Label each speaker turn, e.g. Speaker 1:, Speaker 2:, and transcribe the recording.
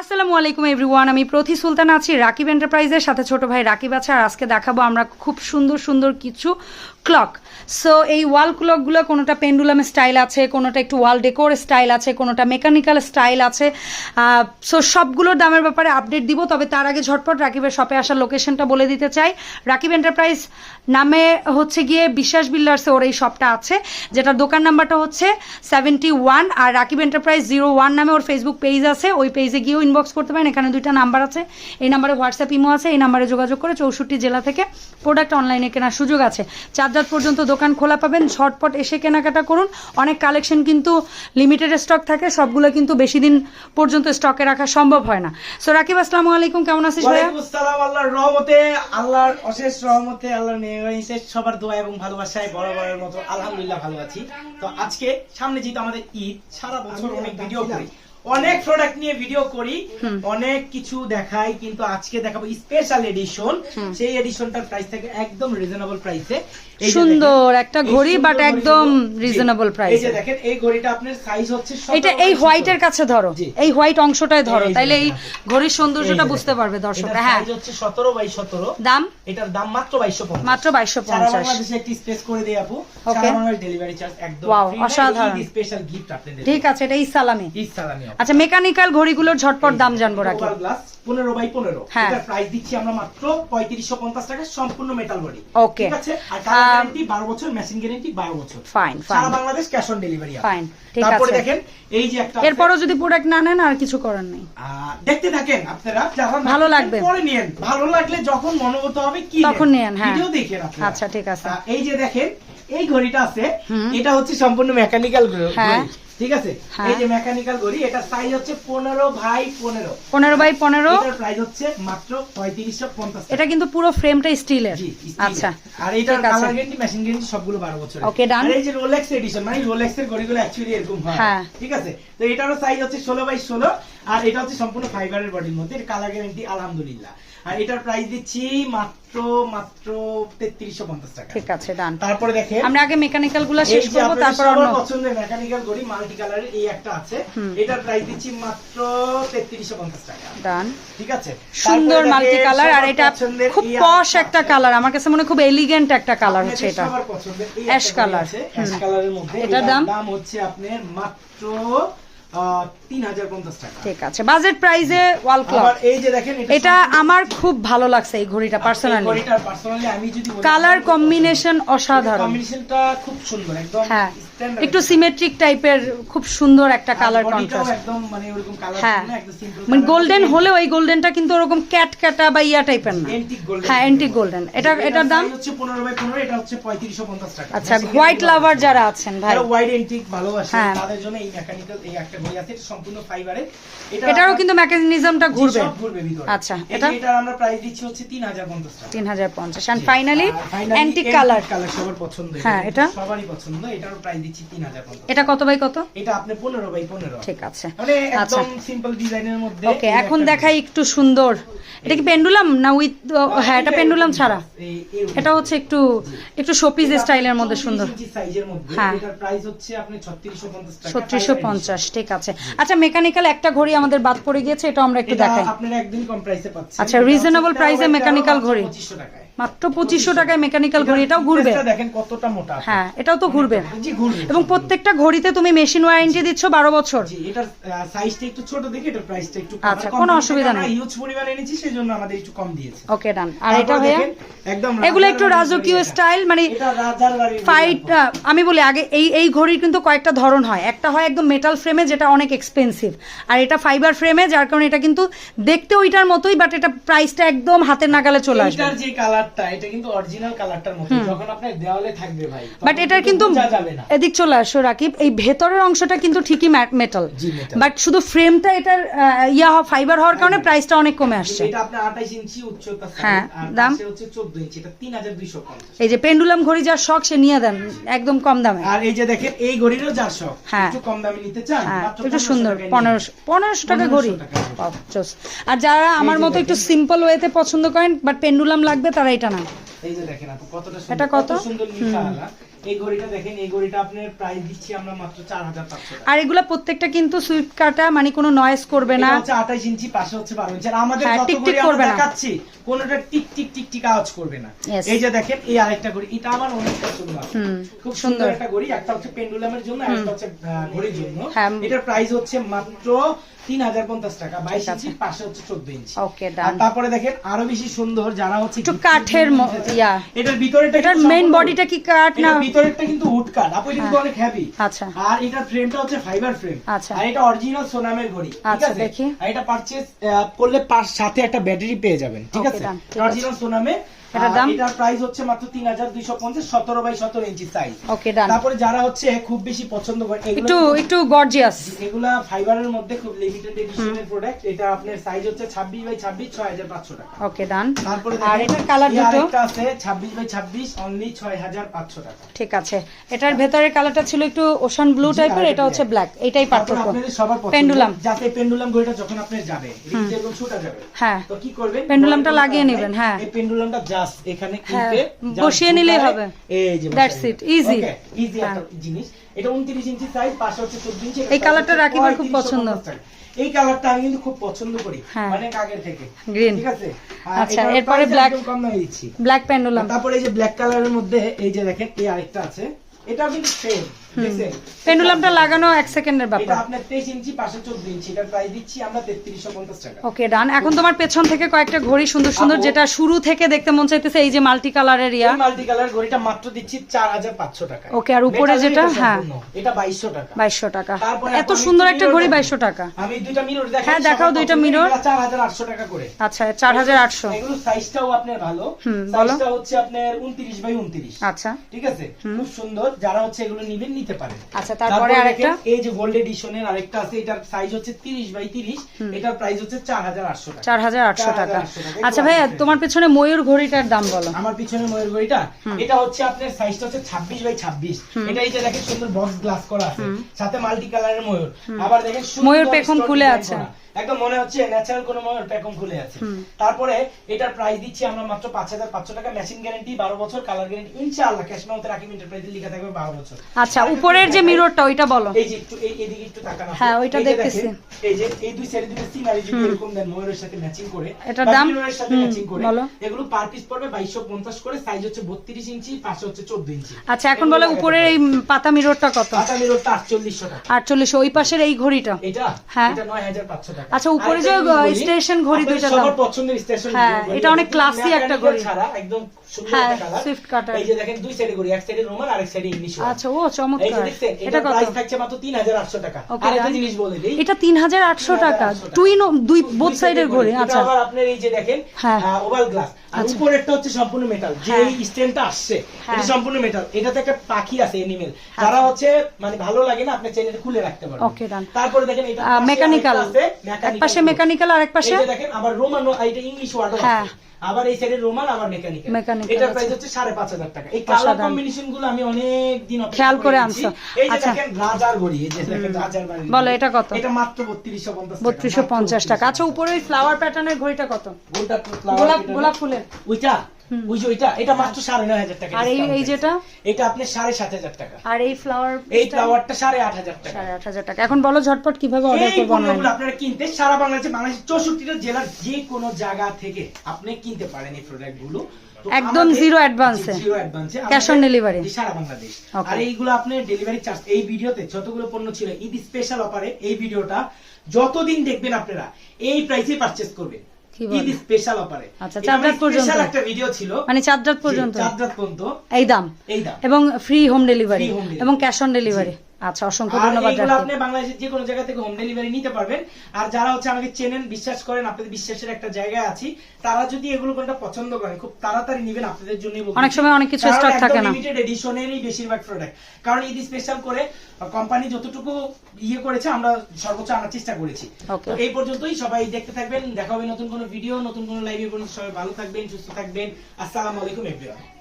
Speaker 1: আসসালামু আলাইকুম এভরিওয়ান আমি প্রতি সুলতান আছি, রাকিব এন্টারপ্রাইজের সাথে ছোট ভাই রাকিব আছে, আর আজকে দেখাবো আমরা খুব সুন্দর সুন্দর কিছু ক্লক সো এই ওয়াল ক্লকগুলো কোনোটা পেন্ডুলাম স্টাইল আছে, কোনোটা একটু ওয়াল ডেকোর স্টাইল আছে, কোনোটা মেকানিক্যাল স্টাইল আছে। সো সবগুলোর দামের ব্যাপারে আপডেট দিব, তবে তার আগে ঝটপট রাকিবের শপে আসার লোকেশনটা বলে দিতে চাই। রাকিব এন্টারপ্রাইজ নামে হচ্ছে গিয়ে বিশ্বাস বিল্ডার্সে ওর এই শপটা আছে যেটা দোকান নাম্বারটা হচ্ছে সেভেন্টি ওয়ান আর রাকিব এন্টারপ্রাইজ জিরো ওয়ান নামে ওর ফেসবুক পেজ আছে, ওই পেজে গিয়েও ইনবক্স করতে পারেন। এখানে দুইটা নাম্বার আছে। এই নাম্বারে হোয়াটসঅ্যাপ ইমো আছে। এই নাম্বারে যোগাযোগ করে চৌষট্টি জেলা থেকে প্রোডাক্ট অনলাইনে কেনার সুযোগ আছে। চার পর্যন্ত দোকান খোলা পাবেন। ঝটপট এসে কেনাকাটা করুন। অনেক কালেকশন কিন্তু লিমিটেড স্টক থাকে। সবগুলো কিন্তু বেশি দিন পর্যন্ত স্টকে রাখা সম্ভব হয় না। সো রাকিব আলাইকুম। কেমন আছিস ভাইয়া?
Speaker 2: আসসালাম। আল্লাহর রহমতে, আল্লাহর অশেষ রহমতে, আল্লাহর সবার দোয়া এবং ভালোবাসায় বড় বড়ের মতো আলহামদুলিল্লাহ ভালো আছি। তো আজকে সামনে যেহেতু আমাদের ঈদ, সারা বছর অনেক ভিডিও করি। অনেক প্রোডাক্ট নিয়ে ভিডিও করি অনেক কিছু দেখাই কিন্তু আজকে দেখাবো স্পেশাল এডিশন সেই এডিশনটার প্রাইস থাকে একদম রিজনেবল প্রাইসে
Speaker 1: সুন্দর একটা ঘড়ি বাট একদম রিজনেবল প্রাইস এই
Speaker 2: যে দেখেন এই ঘড়িটা আপনার সাইজ হচ্ছে
Speaker 1: এটা এই হোয়াইটের কাছে ধরো। এই হোয়াইট অংশটায় ধরো। তাইলে এই ঘড়ির সৌন্দর্যটা বুঝতে পারবে দর্শকরা হ্যাঁ।
Speaker 2: size হচ্ছে 17 বাই 17
Speaker 1: দাম?
Speaker 2: এটার দাম মাত্র 2250
Speaker 1: মাত্র বাইশশো
Speaker 2: সারা
Speaker 1: পঞ্চাশ।
Speaker 2: বাংলাদেশে একটি স্পেস করে দেই আপু. সারা বাংলাদেশ ডেলিভারি চার্জ একদম free
Speaker 1: অসাধারণ।
Speaker 2: স্পেশাল গিফট আপনাদের
Speaker 1: ঠিক আছে এটা ইসালামি
Speaker 2: ঈদ সালামি আপু।
Speaker 1: আচ্ছা মেকানিক্যাল ঘড়িগুলোর ঝটপট দাম জানব রাখি
Speaker 2: Global glass 15 বাই 15
Speaker 1: হ্যাঁ।
Speaker 2: প্রাইস দিচ্ছি আমরা মাত্র 3550 টাকা সম্পূর্ণ মেটাল বডি
Speaker 1: Okay.
Speaker 2: ঠিক আছে? আর গ্যারান্টি 12 বছর মেশিন গ্যারান্টি 12 বছর।
Speaker 1: Fine
Speaker 2: Sara Bangladesh cash on delivery
Speaker 1: Fine, ঠিক
Speaker 2: তারপরে দেখেন এই যে একটা
Speaker 1: এরপরও যদি প্রোডাক্ট না নেন আর কিছু করার নেই।
Speaker 2: দেখতে থাকেন আপনারা যারা
Speaker 1: ভালো লাগবে।
Speaker 2: পরে ভালো লাগলে যখন মনোগত হবে কি
Speaker 1: তখন নিয়েন, হ্যাঁ।
Speaker 2: ভিডিও দেখেন আপনারা।
Speaker 1: আচ্ছা, ঠিক আছে।
Speaker 2: এই যে দেখেন এই ঘড়িটা আছে এটা হচ্ছে সম্পূর্ণ মেকানিক্যাল
Speaker 1: হ্যাঁ।
Speaker 2: ঘড়ি। ঠিক আছে?
Speaker 1: হ্যাঁ।
Speaker 2: এই যে মেকানিক্যাল ঘড়ি এটা সাইজ হচ্ছে 15 বাই 15
Speaker 1: পনেরো বাই পনেরো।
Speaker 2: এটার প্রাইস হচ্ছে মাত্র 3550
Speaker 1: এটা কিন্তু পুরো ফ্রেমটা স্টিলের আচ্ছা
Speaker 2: আর
Speaker 1: আছে।
Speaker 2: কালার গ্যারান্টি মেশিন গ্যারান্টি সবগুলো 12 বছর
Speaker 1: Okay, done.
Speaker 2: আর এই যে রোলেক্স এডিশন মানে রোলেক্স এর ঘড়িগুলো অ্যাকচুয়ালি এরকম হয়।
Speaker 1: হ্যাঁ।
Speaker 2: ঠিক আছে? তো এটারও সাইজ হচ্ছে 16 বাই 16 আর এটা হচ্ছে সম্পূর্ণ ফাইবারের বডির মধ্যে। এর কালার গ্যারান্টি আলহামদুলিল্লাহ। এটার প্রাইস দিচ্ছি মাত্র মাত্র 3350 টাকা।
Speaker 1: ঠিক আছে ডান
Speaker 2: তারপরে দেখেন
Speaker 1: আমরা আগে
Speaker 2: মেকানিক্যালগুলা
Speaker 1: শেষ করব তারপর অন্য
Speaker 2: পছন্দের মেকানিক্যাল মাল্টি কালারের এই একটা আছে। এটার প্রাইস দিচ্ছি মাত্র 3350 টাকা।
Speaker 1: ডান
Speaker 2: ঠিক আছে?
Speaker 1: সুন্দর মাল্টি কালার আর এটা খুব পশ একটা কালার আমার কাছে মনে হয় খুব এলিগেন্ট একটা কালার হচ্ছে এটা।
Speaker 2: সবার পছন্দের এই
Speaker 1: অ্যাশ কালার।
Speaker 2: অ্যাশ কালারের মধ্যে
Speaker 1: এটার
Speaker 2: এটার
Speaker 1: দাম?
Speaker 2: দাম হচ্ছে আপনার মাত্র
Speaker 1: ঠিক আছে বাজেট প্রাইজে ওয়াল ক্লক
Speaker 2: এই যে দেখেন
Speaker 1: এটা আমার খুব ভালো লাগছে এই ঘড়িটা পার্সোনালি
Speaker 2: পার্সোনালি আমি যদি
Speaker 1: কালার কম্বিনেশন অসাধারণ।
Speaker 2: কম্বিনেশনটা খুব সুন্দর একদম
Speaker 1: হ্যাঁ। একটু সিমেট্রিক টাইপের খুব সুন্দর একটা কালার
Speaker 2: bodyটাও
Speaker 1: কন্ট্রাস্ট
Speaker 2: একদম মানে কালার
Speaker 1: হ্যাঁ।
Speaker 2: একদম সিম্পল
Speaker 1: মানে গোল্ডেন হলেও এই গোল্ডেনটা কিন্তু ওরকম ক্যাট ক্যাটা বা ইয়া টাইপের না। হ্যাঁ এন্টিক গোল্ডেন এটা এটার দাম?
Speaker 2: হচ্ছে 15 বাই 15 এটা হচ্ছে 3550 টাকা।
Speaker 1: আচ্ছা হোয়াইট লাভার যারা আছেন ভাই।
Speaker 2: হোয়াইট
Speaker 1: হ্যাঁ।
Speaker 2: তাদের জন্য এই মেকানিক্যাল এই একটা ঘড়ি আছে সম্পূর্ণ ফাইবারের
Speaker 1: এটারও কিন্তু মেকানিজমটা ঘুরবে।
Speaker 2: ঘুরবে ভিতরে।
Speaker 1: আচ্ছা,
Speaker 2: এটা?
Speaker 1: এটা?
Speaker 2: এটার আমরা প্রাইস দিচ্ছি হচ্ছে 3050 টাকা।
Speaker 1: তিন হাজার পঞ্চাশ। And finally antique colour
Speaker 2: colour সবার পছন্দ
Speaker 1: হ্যাঁ, এটা?
Speaker 2: সবারই পছন্দ এটারও প্রাইস দিচ্ছি 3050
Speaker 1: এটা কত বাই কত?
Speaker 2: এটা আপনি 15 বাই 15
Speaker 1: ঠিক আছে।
Speaker 2: মানে
Speaker 1: আচ্ছা।
Speaker 2: একদম সিম্পল ডিজাইনের মধ্যে
Speaker 1: ওকে এখন দেখাই একটু সুন্দর। এটা কি পেন্ডুলাম না উইথ হ্যাঁ এটা পেন্ডুলাম ছাড়া। এটা হচ্ছে একটু একটু শোপিস স্টাইলের মধ্যে সুন্দর।
Speaker 2: সাইজের মধ্যে।
Speaker 1: হ্যাঁ।
Speaker 2: এটার প্রাইস হচ্ছে আপনি 3650 টাকা।
Speaker 1: ছত্রিশশো পঞ্চাশ ঠিক আছে। আচ্ছা মেকানিক্যাল একটা ঘড়ি আমাদের বাদ পড়ে গিয়েছে এটা আমরা একটু দেখাই।
Speaker 2: আপনারা একদিন কম প্রাইসে পাচ্ছেন।
Speaker 1: আচ্ছা,
Speaker 2: রিজনেবল
Speaker 1: প্রাইসে
Speaker 2: মেকানিক্যাল
Speaker 1: ঘড়ি।
Speaker 2: 2500 টাকায়।
Speaker 1: মাত্র পঁচিশশো টাকায় মেকানিক্যাল ঘড়ি এটাও ঘুরবে।
Speaker 2: দেখেন কতটা মোটা
Speaker 1: হ্যাঁ এটাও তো ঘুরবে। এবং প্রত্যেকটা ঘড়িতে তুমি মেশিন ওয়ারেন্টি দিচ্ছ বারো বছর।
Speaker 2: এটার সাইজটা একটু ছোট দেখে এটার প্রাইসটা একটু
Speaker 1: আচ্ছা, কোনো অসুবিধা নেই।
Speaker 2: হিউজ পরিমাণ এনেছি সেজন্য আমাদের একটু কম দিয়েছে।
Speaker 1: ওকে ডান আর এটা
Speaker 2: দেখেন, একদম
Speaker 1: এগুলো একটু রাজকীয় স্টাইল মানে ফাইট আমি বলি আগে এই এই ঘড়ির কিন্তু কয়েকটা ধরন হয়। একটা হয় একদম মেটাল ফ্রেমে যেটা অনেক এক্সপেন্সিভ আর এটা ফাইবার ফ্রেমে যার কারণে এটা কিন্তু দেখতে ওইটার মতোই বাট এটা প্রাইসটা একদম হাতের নাগালে চলে আসবে।
Speaker 2: যে কালারটা এটা কিন্তু অরিজিনাল কালারটার মতো। যখন আপনার দেওয়ালে থাকবে ভাই
Speaker 1: বাট এটার কিন্তু এদিক চলে আসো রাকিব এই ভেতরের অংশটা কিন্তু ঠিকই মেটাল বাট শুধু ফ্রেমটা এটার ইয়া ফাইবার হওয়ার কারণে প্রাইসটা অনেক কমে আসছে।
Speaker 2: এটা আপনার 28 ইঞ্চি উচ্চতা
Speaker 1: হ্যাঁ, দাম?
Speaker 2: হচ্ছে 14 ইঞ্চি এটা 3250
Speaker 1: এই যে পেন্ডুলাম ঘড়ি যার শখ সে নিয়ে দেন একদম কম দামে।
Speaker 2: আর এই যে দেখেন এই ঘড়িরও যার শখ।
Speaker 1: হ্যাঁ।
Speaker 2: একটু কম দামে নিতে চান
Speaker 1: হ্যাঁ একটু সুন্দর। পনেরোশো পনেরোশো টাকা
Speaker 2: 1500
Speaker 1: ঘড়ি।
Speaker 2: টাকা ঘড়ি।
Speaker 1: আর যারা আমার মতো একটু সিম্পল ওয়েতে পছন্দ করেন বাট পেন্ডুলাম লাগবে তারা এটা না।
Speaker 2: এই যে দেখেন আপু কতটা সুন্দর
Speaker 1: কত?
Speaker 2: কত? সুন্দর আলা এই ঘড়িটা দেখেন এই ঘড়িটা আপনার প্রাইস দিচ্ছি আমরা মাত্র চার হাজার পাঁচশো টাকা।
Speaker 1: আর এগুলা প্রত্যেকটা কিন্তু সুইফট কাটা মানে কোনো নয়েজ করবে না।
Speaker 2: এটা হচ্ছে 28 ইঞ্চি পাশে হচ্ছে 12 ইঞ্চি। আর আমাদের
Speaker 1: হ্যাঁ,
Speaker 2: যত ঘড়ি আমরা দেখাচ্ছি কোনটা টিক টিক টিক টিক আওয়াজ করবে না। এই যে দেখেন এই আরেকটা ঘড়ি। এটা আমার অনেক পছন্দ খুব
Speaker 1: সুন্দর।
Speaker 2: একটা ঘড়ি। একটা হচ্ছে পেন্ডুলামের জন্য আর একটা হচ্ছে ঘড়ির জন্য।
Speaker 1: হ্যাঁ।
Speaker 2: এটার প্রাইস হচ্ছে মাত্র টাকা বাইশ
Speaker 1: ঠিক আছে।
Speaker 2: ইঞ্চি পাশে হচ্ছে চোদ্দ ইঞ্চি
Speaker 1: ওকে
Speaker 2: আর
Speaker 1: ডান
Speaker 2: তারপরে দেখেন আরও বেশি সুন্দর যারা হচ্ছে
Speaker 1: একটু কাঠের ম-
Speaker 2: নিতে চায়।
Speaker 1: ইয়া।
Speaker 2: এটার ভিতরেটা
Speaker 1: এটার মেইন বডিটা কি কাঠ না
Speaker 2: ভিতরেরটা কিন্তু উড কাট আপু এটা কিন্তু
Speaker 1: হ্যাঁ।
Speaker 2: অনেক হেভি
Speaker 1: আচ্ছা
Speaker 2: আর এটার ফ্রেমটা হচ্ছে ফাইবার ফ্রেম
Speaker 1: আচ্ছা।
Speaker 2: আর এটা অরিজিনাল সোনামের ঘড়ি ঠিক
Speaker 1: আচ্ছা,
Speaker 2: আছে
Speaker 1: দেখি।
Speaker 2: আর এটা পারচেজ করলে পার সাথে একটা ব্যাটারি পেয়ে যাবেন ঠিক আছে অরিজিনাল সোনামে
Speaker 1: এটার
Speaker 2: আর
Speaker 1: দাম?
Speaker 2: এটার প্রাইস হচ্ছে মাত্র 3250 17 বাই 17 ইঞ্চি সাইজ
Speaker 1: ওকে ডান
Speaker 2: তারপরে যারা হচ্ছে খুব বেশি পছন্দ করে
Speaker 1: একটু একটু গর্জিয়াস
Speaker 2: এগুলা ফাইবারের মধ্যে খুব লিমিটেড এডিশনের প্রোডাক্ট এটা আপনার সাইজ হচ্ছে 26 বাই 26 6500 টাকা।
Speaker 1: ওকে ডান
Speaker 2: তারপরে
Speaker 1: আর এটার কালার দুটো?
Speaker 2: আরেকটা আছে 26 বাই 26 অনলি 6500 টাকা।
Speaker 1: ঠিক আছে। এটার ভেতরের কালারটা ছিল একটু ওশান ব্লু টাইপের এটা হচ্ছে ব্ল্যাক এটাই পার্থক্য। পেন্ডুলাম
Speaker 2: যাতে পেন্ডুলাম ঘড়িটা যখন আপনি যাবে এরকম ছুটা যাবে
Speaker 1: হ্যাঁ।
Speaker 2: তো কি করবেন?
Speaker 1: পেন্ডুলামটা লাগিয়ে নেবেন, হ্যাঁ।
Speaker 2: এই পেন্ডুলামটা জাস্ট এখানে
Speaker 1: হ্যাঁ, বসিয়ে নিলেই হবে।
Speaker 2: এই যে বসাই
Speaker 1: it, easy।
Speaker 2: ইজি একটা জিনিস এটা 29 ইঞ্চি সাইজ পাশে হচ্ছে 14 ইঞ্চি
Speaker 1: এই কালারটা রাকিবের খুব পছন্দ।
Speaker 2: এই কালারটা আমি কিন্তু খুব পছন্দ করি
Speaker 1: হ্যাঁ।
Speaker 2: অনেক আগের থেকে
Speaker 1: Green।
Speaker 2: ঠিক আছে
Speaker 1: আচ্ছা, এরপরে।
Speaker 2: একদম কম দিচ্ছি
Speaker 1: ব্ল্যাক পেন্ডুলাম
Speaker 2: তারপরে এই যে ব্ল্যাক কালারের মধ্যে এই যে দেখেন এই আরেকটা আছে এটাও কিন্তু সেম
Speaker 1: পেন্ডুলামটা লাগানো এক সেকেন্ডের
Speaker 2: এটা
Speaker 1: ব্যাপার।
Speaker 2: আপনার 23 ইঞ্চি পাশে 14 ইঞ্চি এটার প্রাইস দিচ্ছি আমরা 3350 টাকা।
Speaker 1: ওকে ডান এখন তোমার পেছন থেকে কয়েকটা ঘড়ি সুন্দর সুন্দর যেটা শুরু থেকে দেখতে মন চাইতেছে এই যে মাল্টি কালারের ইয়া।
Speaker 2: এই মাল্টি কালার ঘড়িটা মাত্র দিচ্ছি 4500 টাকা
Speaker 1: Okay, আর উপরে যেটা? হ্যাঁ।
Speaker 2: এটা 2200 টাকা।
Speaker 1: বাইশশো টাকা। এত সুন্দর
Speaker 2: একটা
Speaker 1: ঘড়ি
Speaker 2: দেখেন।
Speaker 1: বাইশশো টাকা।
Speaker 2: আমি দুইটা মিরর দেখাই
Speaker 1: হ্যাঁ, দেখাও দুইটা mirror।
Speaker 2: 4800 টাকা করে।
Speaker 1: আচ্ছা চার হাজার আটশো।
Speaker 2: এগুলো সাইজটাও আপনার ভালো। সাইজটা হচ্ছে আপনার 29 বাই 29
Speaker 1: আচ্ছা।
Speaker 2: ঠিক আছে? খুব সুন্দর। যারা হচ্ছে এগুলো নিবেন নিতে পারেন
Speaker 1: আচ্ছা তারপরে আরেকটা?
Speaker 2: এই যে গোল্ড এডিশনের আরেকটা আছে এটার সাইজ হচ্ছে 30 বাই 30 এটার প্রাইস হচ্ছে 4800 টাকা।
Speaker 1: চার হাজার আটশো টাকা।
Speaker 2: 4800 টাকা।
Speaker 1: আচ্ছা
Speaker 2: ভাই
Speaker 1: ভাইয়া তোমার পেছনে ময়ূর ঘড়িটার দাম বলো।
Speaker 2: আমার পিছনে ময়ূর ঘড়িটা এটা হচ্ছে আপনার সাইজটা হচ্ছে 26 বাই 26 এটা এই যে দেখেন সুন্দর বক্স গ্লাস করা আছে। সাথে মাল্টি কালারের ময়ূর আবার দেখেন
Speaker 1: ময়ূর পেখম খুলে আছে।
Speaker 2: একদম মনে হচ্ছে ন্যাচারাল কোনো পেখম খুলে আছে। তারপরে এটার প্রাইস দিচ্ছি আমরা মাত্র 5500 টাকা মেশিন গ্যারান্টি 12 বছর কালার গ্যারান্টি ইনশাআল্লাহ ক্যাশ মেমোতে রাকিব এন্টারপ্রাইজে লেখা থাকবে 12 বছর।
Speaker 1: আচ্ছা উপরের যে মিররটা ওইটা বলো।
Speaker 2: এই যে একটু এই এদিকে একটু তাকান।
Speaker 1: হ্যাঁ, ওইটা দেখতেছি।
Speaker 2: এই যে এই দুই সাইডে দুটো সিনারি যদি এরকম দেন ময়ূরের সাথে ম্যাচিং করে।
Speaker 1: এটার দাম?
Speaker 2: মিররের সাথে ম্যাচিং করে।
Speaker 1: বলো।
Speaker 2: এগুলো পার পিস পড়বে 2250 করে সাইজ হচ্ছে 32 ইঞ্চি পাশে হচ্ছে 14 ইঞ্চি।
Speaker 1: আচ্ছা এখন বলো উপরের এই পাতা মিররটা কত?
Speaker 2: পাতা মিররটা 4800 টাকা।
Speaker 1: আটচল্লিশ ওই পাশের এই ঘড়িটা?
Speaker 2: এটা?
Speaker 1: হ্যাঁ।
Speaker 2: এটা 9500 টাকা।
Speaker 1: আচ্ছা, উপরে যে, স্টেশন ঘড়ি
Speaker 2: আপনাদের
Speaker 1: দুইটার
Speaker 2: সবার পছন্দের স্টেশন
Speaker 1: হ্যাঁ, এটা অনেক classy একটা ঘড়ি।
Speaker 2: ছাড়া একদম সুন্দর
Speaker 1: হ্যাঁ, cutter।
Speaker 2: এই যে দেখেন দুই সাইডে ঘড়ি এক সাইডে রোমান আর এক সাইডে ইংলিশ
Speaker 1: আচ্ছা ও চমৎকার। এটা কত?
Speaker 2: প্রাইস থাকছে মাত্র 3800 টাকা। আরেকটা জিনিস বলে দেই।
Speaker 1: এটা তিন হাজার আটশো টাকা
Speaker 2: 3800 টাকা।
Speaker 1: দুই ন- দুই বোথ সাইডের ঘড়ি। আচ্ছা।
Speaker 2: আবার আপনার এই যে দেখেন
Speaker 1: হ্যাঁ।
Speaker 2: ওভাল গ্লাস আর
Speaker 1: আচ্ছা।
Speaker 2: উপরেরটা হচ্ছে সম্পূর্ণ মেটাল যে
Speaker 1: হ্যাঁ।
Speaker 2: এই স্ট্যান্ডটা আসছে
Speaker 1: হ্যাঁ।
Speaker 2: এটা সম্পূর্ণ মেটাল এটাতে একটা পাখি আছে এনিমেল যারা হচ্ছে মানে ভালো লাগে না আপনি চাইলে খুলে রাখতে পারবেন
Speaker 1: Okay, done.
Speaker 2: তারপরে দেখেন এটা
Speaker 1: মেকানিক্যাল এক পাশে মেকানিক্যাল আর এক পাশে
Speaker 2: এই যে দেখেন আবার রোমান এটা ইংলিশ ওয়ার্ডও
Speaker 1: হ্যাঁ।
Speaker 2: আছে। আবার এই সাইডে রোমান আবার মেকানিক্যাল এটা প্রাইস হচ্ছে 5500 টাকা। এই কালার কম্বিনেশনগুলো আমি অনেক দিন অপেক্ষা
Speaker 1: খেয়াল করে। আনছো। আচ্ছা।
Speaker 2: দেখেন রাজার ঘড়ি এই যে দেখেন রাজার বাড়ি।
Speaker 1: বলো, এটা কত?
Speaker 2: এটা মাত্র 3250 টাকা।
Speaker 1: বত্রিশশো
Speaker 2: মাত্র
Speaker 1: পঞ্চাশ টাকা। আচ্ছা উপরে ওই ফ্লাওয়ার প্যাটার্নের ঘড়িটা কত? গোলাপ গোলাপ ফুলের।
Speaker 2: ওইটা? ওই যে ওইটা এটা মাত্র সাড়ে নয় হাজার টাকা
Speaker 1: আর এই। যেটা
Speaker 2: এটা আপনি সাড়ে সাত হাজার টাকা
Speaker 1: আর এই ফ্লাওয়ার
Speaker 2: এই ফ্লাওয়ারটা সাড়ে আট হাজার টাকা
Speaker 1: সাড়ে আট হাজার টাকা এখন বলো ঝটপট কীভাবে অর্ডার করব অনলাইনে
Speaker 2: আপনারা কিনতে সারা বাংলাদেশে বাংলাদেশের চৌষট্টিটা জেলার যে কোনো জায়গা থেকে আপনি কিনতে পারেন এই
Speaker 1: একদম
Speaker 2: আমাদের-
Speaker 1: zero advance A.
Speaker 2: G, zero advance A.
Speaker 1: Cash on
Speaker 2: আমাদের
Speaker 1: delivery।
Speaker 2: জি, সারা বাংলাদেশ আর এইগুলো আপনার ডেলিভারি চার্জ এই ভিডিওতে যতগুলো পণ্য ছিল ঈদ স্পেশাল অফারে এই ভিডিওটা যতদিন দেখবেন আপনারা এই প্রাইসে পারচেজ করবেন? ঈদ স্পেশাল অফারে
Speaker 1: আচ্ছা, চার রাত পর্যন্ত?
Speaker 2: একটা ভিডিও ছিল।
Speaker 1: মানে চার রাত পর্যন্ত।
Speaker 2: পর্যন্ত।
Speaker 1: এই দাম।
Speaker 2: এই দাম।
Speaker 1: এবং ফ্রি হোম ডেলিভারি। এবং ক্যাশ অন ডেলিভারি আচ্ছা অসংখ্য ধন্যবাদ
Speaker 2: আপনি বাংলাদেশের যে কোনো জায়গা থেকে হোম ডেলিভারি নিতে পারবেন। আর যারা হচ্ছে আমাকে চেনেন বিশ্বাস করেন আপনাদের বিশ্বাসের একটা জায়গায় আছি তারা যদি এগুলো কোনটা পছন্দ করেন খুব তাড়াতাড়ি নেবেন আপনাদের জন্যই
Speaker 1: অনেক সময় অনেক কিছু stock থাকে না।
Speaker 2: লিমিটেড এডিশনেরই বেশিরভাগ প্রোডাক্ট কারণ ঈদ স্পেশাল করে কোম্পানি যতটুকু ইয়ে করেছে আমরা সর্বোচ্চ আনার চেষ্টা করেছি। তো এই পর্যন্তই সবাই দেখতে থাকবেন দেখা হবে নতুন কোনো ভিডিও নতুন কোনো লাইভে সবাই ভালো থাকবেন সুস্থ থাকবেন। আসসালামু আলাইকুম এভরিওয়ান